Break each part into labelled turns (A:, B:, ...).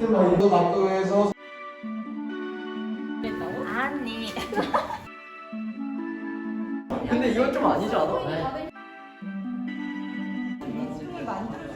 A: 이거 낙도에서
B: 아니.
C: 근데 이건 좀 아니지 않아?
B: 춤을 만들어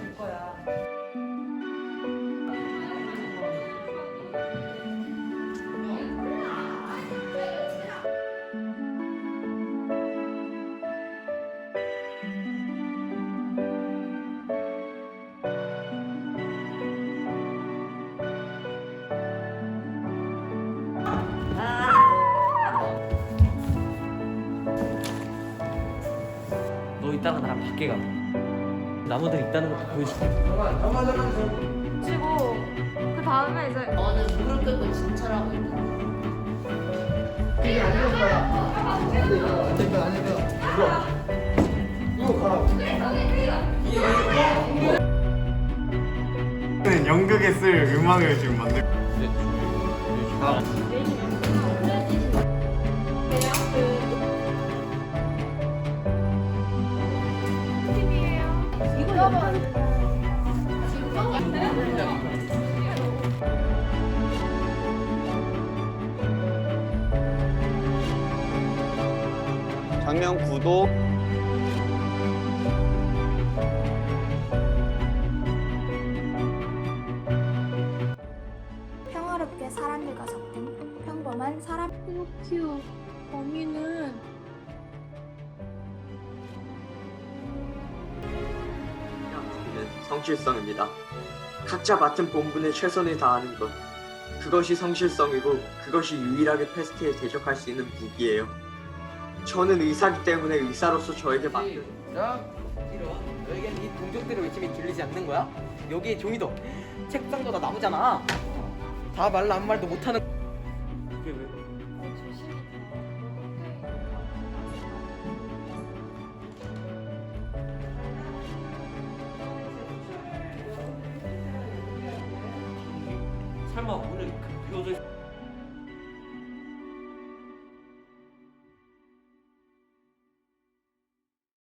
C: 너 이따가 나랑 밖에 가. 나무들 있다는 것도 보여줄게.
D: 그리고 그 다음에 이제
B: 너는 무릎 꿇고 진찰하고 있는 거.
A: 이거 가라고
E: 연극에 쓸 음악을 지금 만들. 구독.
F: 평화롭게 사람들과 섞인 평범한 사람
D: 피노키오 범인은
G: 성실성입니다. 각자 맡은 본분에 최선을 다하는 것. 그것이 성실성이고 그것이 유일하게 패스트에 대적할 수 있는 무기예요. 저는 의사기 때문에 의사로서 저에게 맡은
C: 자, 이리 와. 너에겐 이 동족들의 외침이 들리지 않는 거야? 여기에 종이도, 책상도 다 나무잖아. 다 말로 아무 말도 못하는. 그게 왜? 설마 오늘 그 비오들